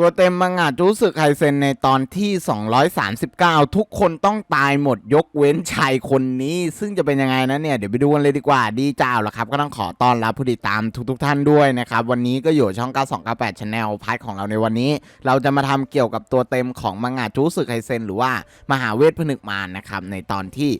ตัวเต็มมังงะจูสึไคเซนในตอนที่ 239 ทุกคนต้องตายหมดยกเว้นชายคนนี้ ซึ่งจะเป็นยังไงนะเนี่ย เดี๋ยวไปดูกันเลยดีกว่าดีจ้าแล้วครับ ก็ต้องขอต้อนรับผู้ติดตามทุกๆทท่านด้วยนะครับ วันนี้ก็อยู่ช่อง 9298 Channel พาร์ทของเราในวันนี้ เราจะมาทำเกี่ยวกับตัวเต็มของมังงะจูสึไคเซนหรือว่ามหาเวทผนึกมารนะครับในตอนที่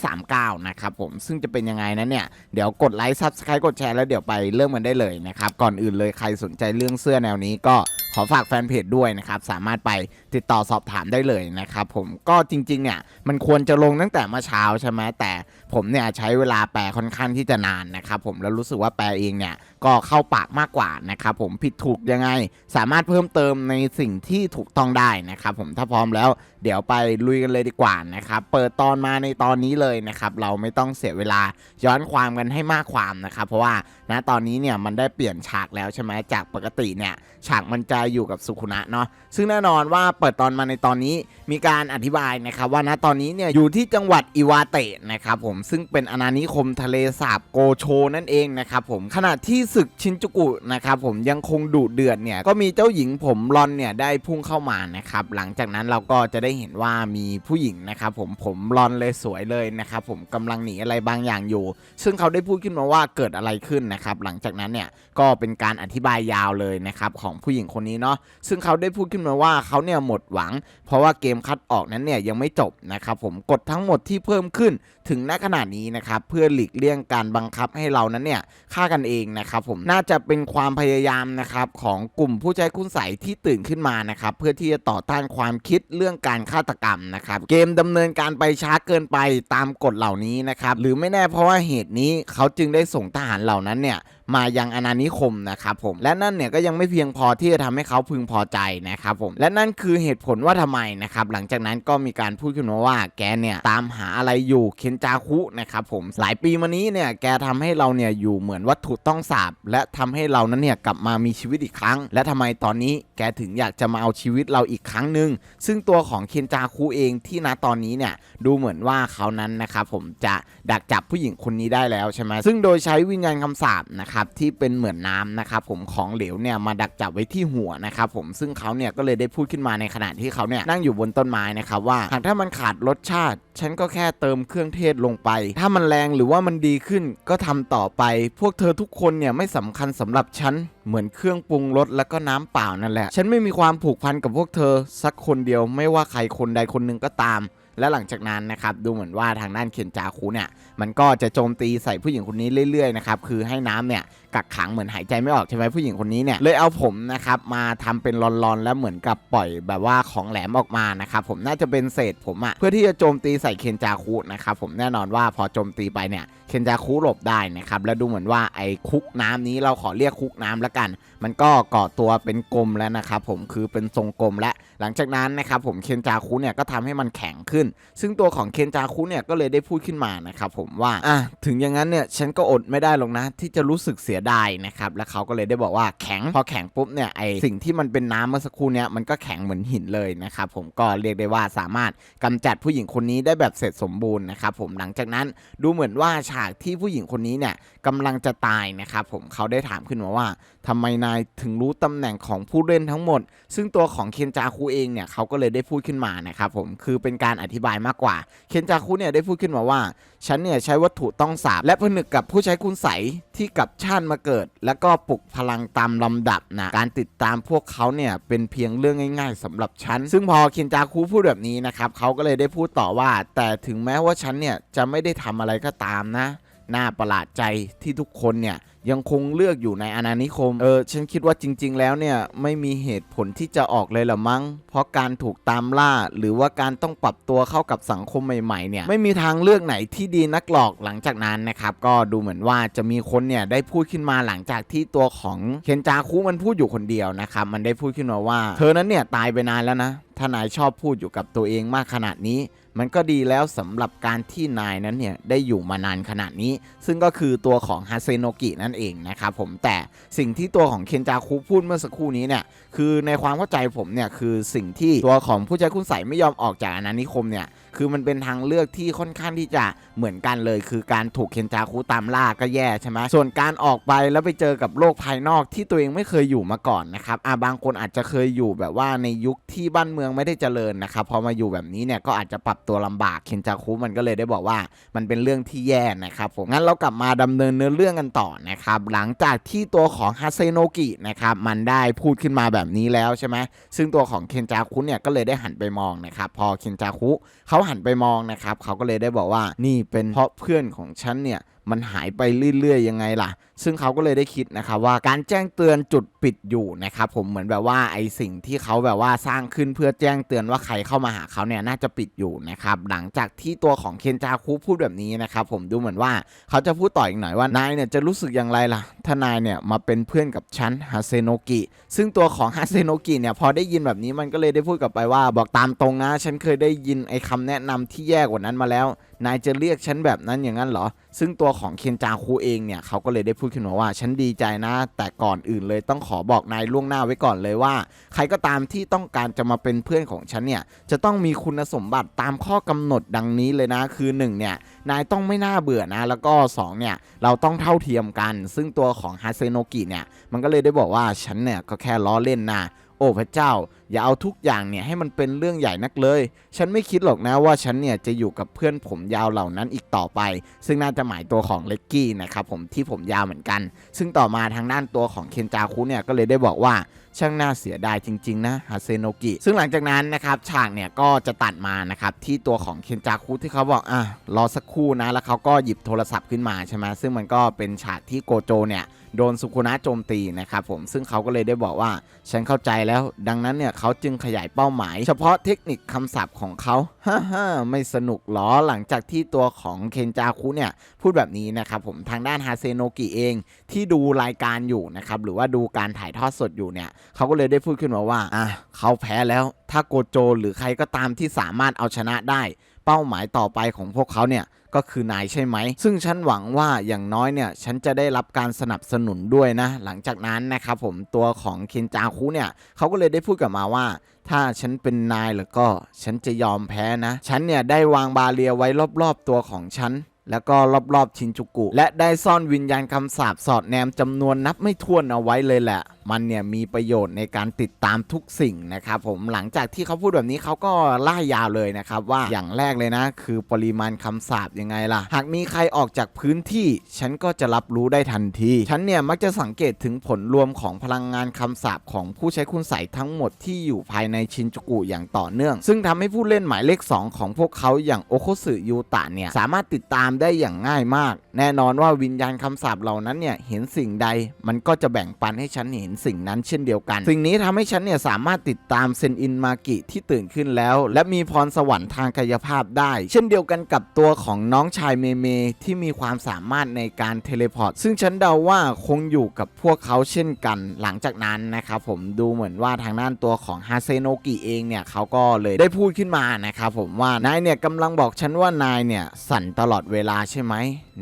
239 นะครับผมซึ่งจะเป็นยังไงนะเนี่ยเดี๋ยวกดไลค์ซับสไครต์กดแชร์แล้วเดี๋ยวไปเริ่มกันได้เลยนะครับก่อนอื่นเลยใครสนใจเรื่องเสื้อแนวนี้ก็ ขอฝากแฟนเพจด้วยนะครับ สามารถไปติดต่อสอบถามได้เลยนะครับผมก็จริงๆเนี่ยมันควรจะลงตั้งแต่เมื่อเช้าใช่ไหมแต่ผมเนี่ยใช้เวลาแปลค่อนข้างที่จะนานนะครับผมแล้วรู้สึกว่าแปลเองเนี่ย ก็เข้าปากมากกว่านะครับผมผิดถูกยังไง สามารถเพิ่มเติมในสิ่งที่ถูกต้องได้นะครับผมถ้าพร้อมแล้ว เดี๋ยวไปลุยกันเลยดีกว่านะครับเปิดตอนมาในตอนนี้เลยนะครับเราไม่ต้องเสียเวลาย้อนความกันให้มากความนะครับเพราะว่าณตอนนี้เนี่ยมันได้เปลี่ยนฉากแล้วใช่ไหมจากปกติเนี่ยฉากมันจะอยู่กับสุขุนะเนาะซึ่งแน่นอนว่าเปิดตอนมาในตอนนี้มีการอธิบายนะครับว่าณตอนนี้เนี่ยอยู่ที่จังหวัดอิวาเตะนะครับผมซึ่งเป็นอาณานิคมทะเลสาบโกโชนั่นเองนะครับผมขณะที่ศึกชินจูกุนะครับผมยังคงดุเดือดเนี่ยก็มีเจ้าหญิงผมรอนเนี่ยได้พุ่งเข้ามานะครับหลังจากนั้นเราก็จะได้เห็นว่ามีผู้หญิงนะครับผมผมรอนเลยสวยเลยนะครับผมกำลังหนีอะไรบางอย่างอยู่ ซึ่งเขาได้พูดขึ้นมาว่าเกิดอะไรขึ้นนะครับหลังจากนั้นเนี่ยก็เป็นการอธิบายยาวเลยนะครับของผู้หญิงคนนี้เนาะซึ่งเขาได้พูดขึ้นมาว่าเขาเนี่ยหมดหวัง เพราะว่าเกมคัดออกนั้นเนี่ยยังไม่จบนะครับผมกดทั้งหมดที่เพิ่มขึ้นถึงณขนาดนี้นะครับเพื่อหลีกเลี่ยงการบังคับให้เรานั้นเนี่ยฆ่ากันเองนะครับผมน่าจะเป็นความพยายามนะครับของกลุ่มผู้ใช้คุณใสที่ตื่นขึ้นมานะครับเพื่อที่จะต่อต้านความคิดเรื่องการฆาตกรรมนะครับเกมดำเนินการไปช้าเกินไปตามกฎเหล่านี้นะครับหรือไม่แน่เพราะว่าเหตุนี้เขาจึงได้ส่งทหารเหล่านั้นเนี่ย มายังอาณานิคมนะครับผมและนั่นเนี่ยก็ยังไม่เพียงพอที่จะทำให้เขาพึงพอใจนะครับผมและนั่นคือเหตุผลว่าทำไมนะครับหลังจากนั้นก็มีการพูดขึ้นมาว่าแกเนี่ยตามหาอะไรอยู่เคนจาคุนะครับผมหลายปีมานี้เนี่ยแกทำให้เราเนี่ยอยู่เหมือนวัตถุต้องสาบและทำให้เรานั้นเนี่ยกลับมามีชีวิตอีกครั้ง และทำไมตอนนี้แกถึงอยากจะมาเอาชีวิตเราอีกครั้งหนึ่งซึ่งตัวของเคนจาคุเองที่ณตอนนี้เนี่ยดูเหมือนว่าเขานั้นนะครับผมจะดักจับผู้หญิงคนนี้ได้แล้วใช่ไหมซึ่งโดยใช้วิญญาณคำสาปนะครับที่เป็นเหมือนน้ำนะครับผมของเหลวเนี่ยมาดักจับไว้ที่หัวนะครับผมซึ่งเขาเนี่ยก็เลยได้พูดขึ้นมาในขณะที่เขาเนี่ยนั่งอยู่บนต้นไม้นะครับว่าหากถ้ามันขาดรสชาติ ฉันก็แค่เติมเครื่องเทศลงไป ถ้ามันแรงหรือว่ามันดีขึ้นก็ทำต่อไป พวกเธอทุกคนเนี่ยไม่สำคัญสำหรับฉันเหมือนเครื่องปรุงรสแล้วก็น้ำเปล่านั่นแหละ ฉันไม่มีความผูกพันกับพวกเธอ สักคนเดียวไม่ว่าใครคนใดคนหนึ่งก็ตาม และหลังจากนั้นนะครับดูเหมือนว่าทางด้านเคนจาคุเนี่ยมันก็จะโจมตีใส่ผู้หญิงคนนี้เรื่อยๆนะครับคือให้น้ำเนี่ยกักขังเหมือนหายใจไม่ออกใช่ไหมผู้หญิงคนนี้เนี่ยเลยเอาผมนะครับมาทำเป็นรอนๆ แล้วเหมือนกับปล่อยแบบว่าของแหลมออกมานะครับผมน่าจะเป็นเศษผมอะเพื่อที่จะโจมตีใส่เคนจาคุนะครับผมแน่นอนว่าพอโจมตีไปเนี่ยเคนจาคุหลบได้นะครับแล้วดูเหมือนว่าไอ้คุกน้ำนี้เราขอเรียกคุกน้ำแล้วกัน มันก็เก่อตัวเป็นกลมแล้วนะครับผมคือเป็นทรงกลมและหลังจากนั้นนะครับผมเคนจาคุเนี่ยก็ทำให้มันแข็งขึ้น ซึ่งตัวของเคนจาคุเนี่ยก็เลยได้พูดขึ้นมานะครับผมว่าอะถึงอย่างนั้นเนี่ยฉันก็อดไม่ได้หรอกนะ ที่จะรู้สึกเสียดายนะครับแล้วเขาก็เลยได้บอกว่าแข็งพอแข็งปุ๊บเนี่ยไอสิ่งที่มันเป็นน้ำเมื่อสักครู่เนี่ยมันก็แข็งเหมือนหินเลยนะครับผมก็เรียกได้ว่าสามารถกำจัดผู้หญิงคนนี้ได้แบบเสร็จสมบูรณ์นะครับผมหลังจากนั้นดูเหมือนว่าฉากที่ผู้หญิงคนนี้เนี่ยกำลังจะตายนะครับผมเขาได้ถามขึ้นมาว่าทำไมนายถึงรู้ตำแหน่งของผู้เล่นทั้งหมด ซึ่งตัวของเคนจาคุเองเนี่ยเขาก็เลยได้พูดขึ้นมานะครับผมคือเป็นการอธิบายมากกว่า เคนจาคุเนี่ยได้พูดขึ้นมาว่า ฉันเนี่ยใช้วัตถุต้องสาบและผนึกกับผู้ใช้คุณใสที่กับชาติมาเกิด แล้วก็ปลุกพลังตามลำดับนะการติดตามพวกเขาเนี่ยเป็นเพียงเรื่องง่าย ๆสำหรับฉัน ซึ่งพอเคนจาคุพูดแบบนี้นะครับเขาก็เลยได้พูดต่อว่า แต่ถึงแม้ว่าฉันเนี่ยจะไม่ได้ทำอะไรก็ตามนะน่าประหลาดใจที่ทุกคนเนี่ย ยังคงเลือกอยู่ในอาณานิคม เออ ฉันคิดว่าจริง ๆ แล้วเนี่ย ไม่มีเหตุผลที่จะออกเลยละมั้ง เพราะการถูกตามล่า หรือว่าการต้องปรับตัวเข้ากับสังคมใหม่ๆเนี่ย ไม่มีทางเลือกไหนที่ดีนักหรอกหลังจากนั้นนะครับ ก็ดูเหมือนว่าจะมีคนเนี่ยได้พูดขึ้นมาหลังจากที่ตัวของเคนจาคุมันพูดอยู่คนเดียวนะครับ มันได้พูดขึ้นมาว่า เธอนั้นเนี่ยตายไปนานแล้วนะ ถ้านายชอบพูดอยู่กับตัวเองมากขนาดนี้ มันก็ดีแล้วสำหรับการที่นายนั้นเนี่ยได้อยู่มานานขนาดนี้ ซึ่งก็คือตัวของฮาเซโนกินั่นเองนะครับผมแต่สิ่งที่ตัวของเคนจาคุพูดเมื่อสักครู่นี้เนี่ยคือในความเข้าใจผมเนี่ยคือสิ่งที่ตัวของผู้ใช้คุณใสยไม่ยอมออกจากอาณานิคมเนี่ยคือมันเป็นทางเลือกที่ค่อนข้างที่จะเหมือนกันเลย คือการถูกเคนจาคุตามล่าก็แย่ใช่ไหมส่วนการออกไปแล้วไปเจอกับโลกภายนอกที่ตัวเองไม่เคยอยู่มาก่อนนะครับอ่าบางคนอาจจะเคยอยู่แบบว่าในยุคที่บ้านเมืองไม่ได้เจริญนะครับพอมาอยู่แบบนี้เนี่ยก็อาจจะปรับตัวลำบากเคนจาคุมันก็เลยได้บอกว่ามันเป็นเรื่องที่แย่นะครับผมงั้นเรากลับมาดำเนินเนื้อเรื่องกันต่อนะครับหลังจากที่ตัวของฮาเซโนกินะครับมันได้พูดขึ้นมาแบบนี้แล้วใช่ไหมซึ่งตัวของเคนจาคุเนี่ยก็เลยได้หันไปมองนะครับพอเคนจาคุเขาหันไปมองนะครับเขาก็เลยได้บอกว่านี่เป็นเพราะเพื่อนของฉันเนี่ยมันหายไปเรื่อยๆยังไงล่ะ ซึ่งเขาก็เลยได้คิดนะครับว่าการแจ้งเตือนจุดปิดอยู่นะครับผมเหมือนแบบว่าไอสิ่งที่เขาแบบว่าสร้างขึ้นเพื่อแจ้งเตือนว่าใครเข้ามาหาเขาเนี่ยน่าจะปิดอยู่นะครับหลังจากที่ตัวของเคนจาคุพูดแบบนี้นะครับผมดูเหมือนว่าเขาจะพูดต่ออีกหน่อยว่านายเนี่ยจะรู้สึกอย่างไรล่ะถ้านายเนี่ยมาเป็นเพื่อนกับฉันฮาเซโนกิซึ่งตัวของฮาเซโนกิเนี่ยพอได้ยินแบบนี้มันก็เลยได้พูดกลับไปว่า บอกตามตรงนะ ฉันเคยได้ยินไอ้คำแนะนำที่แย่กว่านั้นมาแล้ว นายจะเรียกฉันแบบนั้นอย่างนั้นเหรอ ซึ่งตัวของเคนจาคุเองเนี่ยเขาก็เลยได้พูดขึ้นมาว่า ฉันดีใจนะ แต่ก่อนอื่นเลยต้องขอบอกนายล่วงหน้าไว้ก่อนเลยว่า ใครก็ตามที่ต้องการจะมาเป็นเพื่อนของฉันเนี่ยจะต้องมีคุณสมบัติตามข้อกำหนดดังนี้เลยนะ คือ1เนี่ยนายต้องไม่น่าเบื่อนะ แล้วก็2เนี่ยเราต้องเท่าเทียมกัน ซึ่งตัวของฮาเซโนกิเนี่ยมันก็เลยได้บอกว่าฉันเนี่ยก็แค่ล้อเล่นนะโอ้พระเจ้า อย่าเอาทุกอย่างเนี่ยให้มันเป็นเรื่องใหญ่นักเลย ฉันไม่คิดหรอกนะว่าฉันเนี่ยจะอยู่กับเพื่อนผมยาวเหล่านั้นอีกต่อไป ซึ่งน่าจะหมายตัวของเล็กกี้นะครับผมที่ผมยาวเหมือนกัน ซึ่งต่อมาทางด้านตัวของเคนจาคุเนี่ยก็เลยได้บอกว่าช่างน่าเสียดายจริงๆนะฮาเซโนกิ ซึ่งหลังจากนั้นนะครับฉากเนี่ยก็จะตัดมานะครับที่ตัวของเคนจาคุที่เขาบอกอะรอสักครู่นะ แล้วเขาก็หยิบโทรศัพท์ขึ้นมาใช่ไหมซึ่งมันก็เป็นฉากที่โกโจเนี่ยโดนสุคุนะโจมตีนะครับผมซึ่งเขาก็เลยได้บอกว่าฉันเข้าใจแล้ว ดังนั้นเนี่ยเขาจึงขยายเป้าหมาย เฉพาะเทคนิคคำศัพท์ของเขาฮ่าฮ่าไม่สนุกหรอหลังจากที่ตัวของเคนจาคุเนี่ย พูดแบบนี้นะครับผมทางด้านฮาเซโนกิเองที่ดูรายการอยู่นะครับ หรือว่าดูการถ่ายทอดสดอยู่เนี่ย เขาก็เลยได้พูดขึ้นมาว่าอะเขาแพ้แล้ว ถ้าโกโจ หรือใครก็ตามที่สามารถเอาชนะได้ เป้าหมายต่อไปของพวกเขาเนี่ยก็คือนายใช่ไหม ซึ่งฉันหวังว่าอย่างน้อยเนี่ยฉันจะได้รับการสนับสนุนด้วยนะ หลังจากนั้นนะครับผมตัวของเคนจาคุเนี่ยเขาก็เลยได้พูดกับมาว่า ถ้าฉันเป็นนายแล้วก็ฉันจะยอมแพ้นะ ฉันเนี่ยได้วางบาเรียไว้รอบๆตัวของฉันแล้วก็รอบๆชินจูกุ และได้ซ่อนวิญญาณคำสาปสอดแนมจำนวนนับไม่ถ้วนเอาไว้เลยแหละ มันเนี่ยมีประโยชน์ในการติดตามทุกสิ่งนะครับผมหลังจากที่เขาพูดแบบนี้เขาก็ล่ายาวเลยนะครับว่าอย่างแรกเลยนะ คือปริมาณคำสาปยังไงล่ะ หากมีใครออกจากพื้นที่ ฉันก็จะรับรู้ได้ทันที ฉันเนี่ยมักจะสังเกตถึงผลรวมของพลังงานคำสาปของผู้ใช้คุณใสยทั้งหมดที่อยู่ภายในชินจูกุอย่างต่อเนื่อง ซึ่งทำให้ผู้เล่นหมายเลข 2 ของพวกเขาอย่างโอโคสึยูตะเนี่ยสามารถติดตามได้อย่างง่ายมากแน่นอนว่าวิญญาณคำสาปเหล่านั้นเนี่ยเห็นสิ่งใดมันก็จะแบ่งปันให้ฉันเห็นสิ่งนั้นเช่นเดียวกัน สิ่งนี้ทำให้ฉันเนี่ยสามารถติดตามเซนอินมากิที่ตื่นขึ้นแล้ว และมีพรสวรรค์ทางกายภาพได้ เช่นเดียวกันกับตัวของน้องชายเมเมที่มีความสามารถในการเทเลพอร์ตซึ่งฉันเดาว่าคงอยู่กับพวกเขาเช่นกัน หลังจากนั้นนะครับผมดูเหมือนว่าทางด้านตัวของฮาเซโนกิเองเนี่ยเขาก็เลยได้พูดขึ้นมานะครับผมว่านายเนี่ยกำลังบอกฉันว่านายเนี่ยสั่นตลอดเวลาใช่ไหม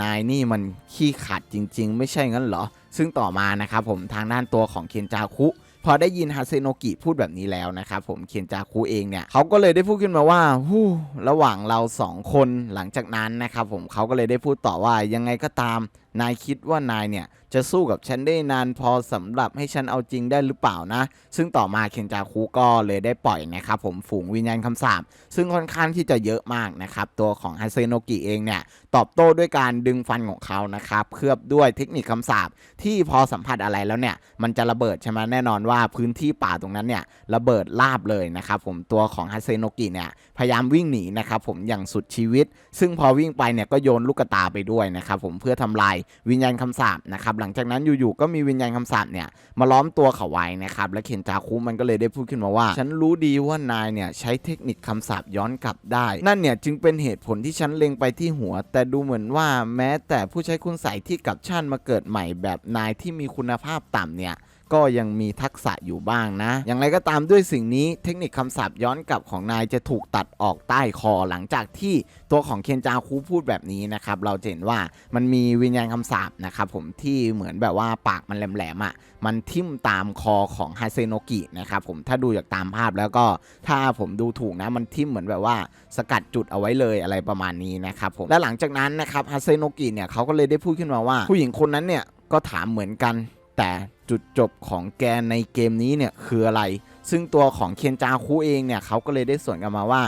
นายนี่มันขี้ขาดจริง ๆ ไม่ใช่งั้นเหรอ ซึ่งต่อมานะครับผมทางด้านตัวของเคนจาคุพอได้ยินฮาเซโนกิพูดแบบนี้แล้วนะครับผมเคียนจาคุเองเนี่ยเขาก็เลยได้พูดขึ้นมาว่าฮู้ระหว่างเราสองคนหลังจากนั้นนะครับผมเขาก็เลยได้พูดต่อว่ายังไงก็ตาม นายคิดว่านายเนี่ย จะสู้กับฉันได้นานพอสำหรับให้ฉันเอาจริงได้หรือเปล่านะ ซึ่งต่อมาเคนจาคุก็เลยได้ปล่อยนะครับผมฝูงวิญญาณคำสาปซึ่งค่อนข้างที่จะเยอะมากนะครับตัวของฮาเซโนกิเองเนี่ยตอบโต้ด้วยการดึงฟันของเขานะครับเคลือบด้วยเทคนิคคำสาปที่พอสัมผัสอะไรแล้วเนี่ยมันจะระเบิดใช่ไหมแน่นอนว่าพื้นที่ป่าตรงนั้นเนี่ยระเบิดราบเลยนะครับผมตัวของฮาเซโนกิเนี่ยพยายามวิ่งหนีนะครับผมอย่างสุดชีวิต ซึ่งพอวิ่งไปเนี่ยก็โยนลูกตาไปด้วยนะครับผมเพื่อทำลายวิญญาณคำสาปนะครับหลังจากนั้นอยู่ๆก็มีวิญญาณคำสาปเนี่ยมาล้อมตัวเขาไว้นะครับและเคนจาคุมันก็เลยได้พูดขึ้นมาว่า ฉันรู้ดีว่านายเนี่ยใช้เทคนิคคำสาปย้อนกลับได้ นั่นเนี่ยจึงเป็นเหตุผลที่ฉันเล็งไปที่หัว แต่ดูเหมือนว่าแม้แต่ผู้ใช้คุณใสยที่กลับชาติมาเกิดใหม่แบบนายที่มีคุณภาพต่ำเนี่ย ก็ยังมีทักษะอยู่บ้างนะ อย่างไรก็ตามด้วยสิ่งนี้เทคนิคคำศัพท์ย้อนกลับของนายจะถูกตัดออกใต้คอหลังจากที่ตัวของเคนจาคุพูดแบบนี้นะครับ เราจะเห็นว่ามันมีวิญญาณคำสาปนะครับผมที่เหมือนแบบว่าปากมันแหลมๆอะมันทิ่มตามคอของฮาเซโนกินะครับผมถ้าดูจากตามภาพแล้วก็ถ้าผมดูถูกนะมันทิ่มเหมือนแบบว่าสกัดจุดเอาไว้เลยอะไรประมาณนี้นะครับผมและหลังจากนั้นนะครับฮาเซโนกิเนี่ยเขาก็เลยได้พูดขึ้นมาว่า ผู้หญิงคนนั้นเนี่ยก็ถามเหมือนกัน แต่จุดจบของแกในเกมนี้เนี่ยคืออะไร ซึ่งตัวของเคนจาคุเองเนี่ยเขาก็เลยได้สวนกลันมาว่า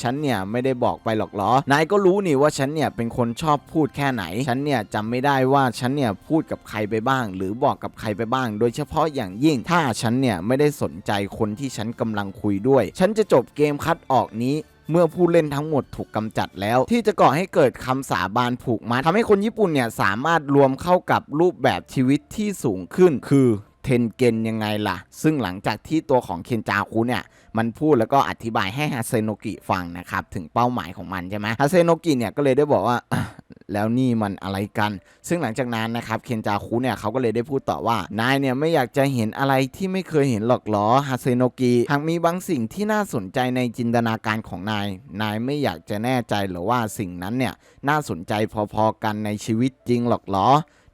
ฉันเนี่ยไม่ได้บอกไปหรอกหรอ นายก็รู้นี่ว่าฉันเนี่ยเป็นคนชอบพูดแค่ไหน ฉันเนี่ยจำไม่ได้ว่าฉันเนี่ยพูดกับใครไปบ้าง หรือบอกกับใครไปบ้าง โดยเฉพาะอย่างยิ่ง ถ้าฉันเนี่ยไม่ได้สนใจคนที่ฉันกำลังคุยด้วย ฉันจะจบเกมคัดออกนี้ เมื่อผู้เล่นทั้งหมดถูกกำจัดแล้ว ที่จะก่อให้เกิดคำสาบานผูกมัดทำให้คนญี่ปุ่นเนี่ยสามารถรวมเข้ากับรูปแบบชีวิตที่สูงขึ้น คือ เทนเกนยังไงล่ะ ซึ่งหลังจากที่ตัวของเคนจาคุเนี่ยมันพูดแล้วก็อธิบายให้ฮาเซโนกิฟังนะครับถึงเป้าหมายของมันใช่ไหมฮาเซโนกิเนี่ยก็เลยได้บอกว่าแล้วนี่มันอะไรกัน ซึ่งหลังจากนั้นนะครับเคนจาคุเนี่ยเขาก็เลยได้พูดต่อว่านายเนี่ยไม่อยากจะเห็นอะไรที่ไม่เคยเห็นหรอกหรอฮาเซโนกิหากมีบางสิ่งที่น่าสนใจในจินตนาการของนาย นายไม่อยากจะแน่ใจหรือว่าสิ่งนั้นเนี่ยน่าสนใจพอๆกันในชีวิตจริงหรอกหรอ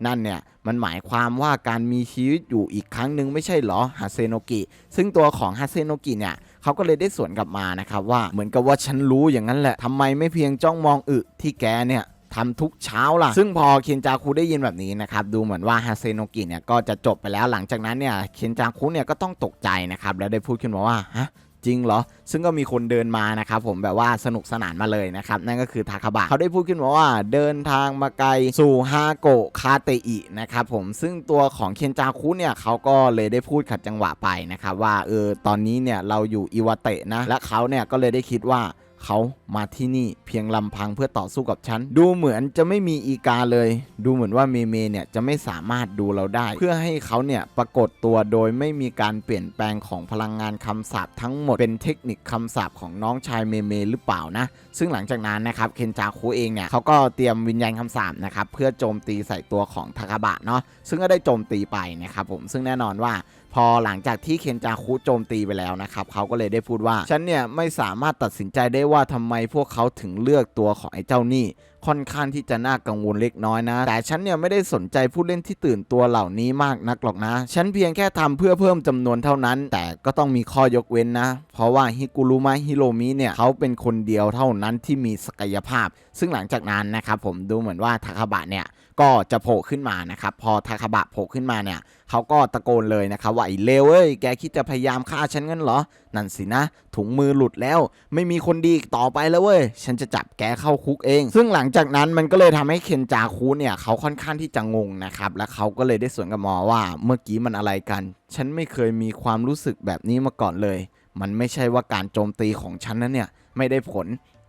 นั่นเนี่ย มันหมายความว่าการมีชีวิตอยู่อีกครั้งหนึ่งไม่ใช่เหรอฮาเซโนกิ ซึ่งตัวของฮาเซโนกิเนี่ยเขาก็เลยได้สวนกลับมานะครับว่าเหมือนกับว่าฉันรู้อย่างนั้นแหละทำไมไม่เพียงจ้องมองอึที่แกเนี่ยทำทุกเช้าล่ะ ซึ่งพอเคนจาคุได้ยินแบบนี้นะครับ ดูเหมือนว่าฮาเซโนกิเนี่ยก็จะจบไปแล้วหลังจากนั้นเนี่ยเคนจาคุเนี่ยก็ต้องตกใจนะครับ แล้วได้พูดขึ้นมาว่าฮะ จริงเหรอ ซึ่งก็มีคนเดินมานะครับผมแบบว่าสนุกสนานมาเลยนะครับ นั่นก็คือทาคาบะเขาได้พูดขึ้นมาว่าเดินทางมาไกลสู่ฮาโกะคาเตอินะครับผมซึ่งตัวของเคนจาคุเนี่ยเขาก็เลยได้พูดขัดจังหวะไปนะครับว่าเออตอนนี้เนี่ยเราอยู่อิวาเตะนะและเขาเนี่ยก็เลยได้คิดว่า เขามาที่นี่เพียงลำพังเพื่อต่อสู้กับฉัน ดูเหมือนจะไม่มีอีกาเลย ดูเหมือนว่าเมเมเนี่ยจะไม่สามารถดูเราได้ เพื่อให้เขาเนี่ยปรากฏตัวโดยไม่มีการเปลี่ยนแปลงของพลังงานคำสาปทั้งหมดเป็นเทคนิคคำสาปของน้องชายเมเมหรือเปล่านะ ซึ่งหลังจากนั้นนะครับเคนจาคุเองเนี่ยเขาก็เตรียมวิญญาณคำสาปนะครับเพื่อโจมตีใส่ตัวของทากาบะเนาะซึ่งก็ได้โจมตีไปนะครับผมซึ่งแน่นอนว่าพอหลังจากที่เคนจาคุโจมตีไปแล้วนะครับเขาก็เลยได้พูดว่าฉันเนี่ยไม่สามารถตัดสินใจได้ว่าทำไมพวกเขาถึงเลือกตัวของไอ้เจ้านี่ค่อนข้างที่จะน่ากังวลเล็กน้อยนะ แต่ฉันเนี่ยไม่ได้สนใจผู้เล่นที่ตื่นตัวเหล่านี้มากนักหรอกนะ ฉันเพียงแค่ทำเพื่อเพิ่มจำนวนเท่านั้น แต่ก็ต้องมีข้อยกเว้นนะ เพราะว่าฮิกุรุมะฮิโรมิเนี่ยเขาเป็นคนเดียวเท่านั้นที่มีศักยภาพ ซึ่งหลังจากนั้นนะครับผมดูเหมือนว่าทาคาบะเนี่ย ก็จะโผล่ขึ้นมานะครับ พอทาคาบะโผล่ขึ้นมาเนี่ยเขาก็ตะโกนเลยนะครับว่าไอ้เลวเอ้ยแกคิดจะพยายามฆ่าฉันงั้นเหรอ นั่นสินะ ถุงมือหลุดแล้ว ไม่มีคนดีอีกต่อไปแล้วเว้ย ฉันจะจับแกเข้าคุกเอง ซึ่งหลังจากนั้นมันก็เลยทำให้เคนจาคุเนี่ยเขาค่อนข้างที่จะงงนะครับ และเขาก็เลยได้สวนกับหมอว่าเมื่อกี้มันอะไรกัน ฉันไม่เคยมีความรู้สึกแบบนี้มาก่อนเลย มันไม่ใช่ว่าการโจมตีของฉันนั้นเนี่ยไม่ได้ผล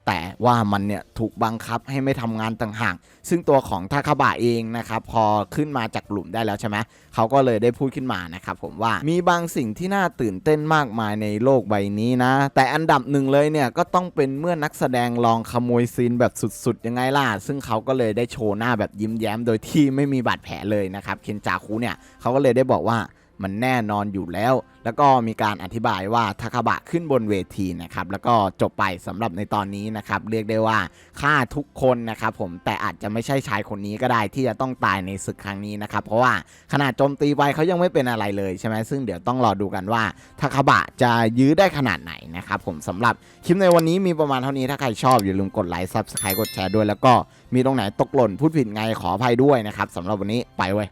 แต่ว่ามันเนี่ยถูกบังคับให้ไม่ทำงานต่างหาก ซึ่งตัวของทาคาบะเองนะครับพอขึ้นมาจากหลุมได้แล้วใช่ไหมเขาก็เลยได้พูดขึ้นมานะครับผมว่ามีบางสิ่งที่น่าตื่นเต้นมากมายในโลกใบนี้นะ แต่อันดับหนึ่งเลยเนี่ยก็ต้องเป็นเมื่อนักแสดงลองขโมยซีนแบบสุดๆ ยังไงล่ะ ซึ่งเขาก็เลยได้โชว์หน้าแบบยิ้มแย้ม โดยที่ไม่มีบาดแผลเลยนะครับเคนจาคุเนี่ยเขาก็เลยได้บอกว่า มันแน่นอนอยู่แล้ว แล้วก็มีการอธิบายว่าทาคาบะขึ้นบนเวทีนะครับแล้วก็จบไปสำหรับในตอนนี้นะครับเรียกได้ว่าฆ่าทุกคนนะครับผมแต่อาจจะไม่ใช่ชายคนนี้ก็ได้ที่จะต้องตายในศึกครั้งนี้นะครับเพราะว่าขนาดโจมตีไปเขายังไม่เป็นอะไรเลยใช่ไหมซึ่งเดี๋ยวต้องรอดูกันว่าทาคาบะจะยื้อได้ขนาดไหนนะครับผมสำหรับคลิปในวันนี้มีประมาณเท่านี้ถ้าใครชอบอย่าลืมกดไลค์ซับสไครต์กดแชร์ด้วยแล้วก็มีตรงไหนตกหล่นพูดผิดไงขออภัยด้วยนะครับสำหรับวันนี้ไปเว้ย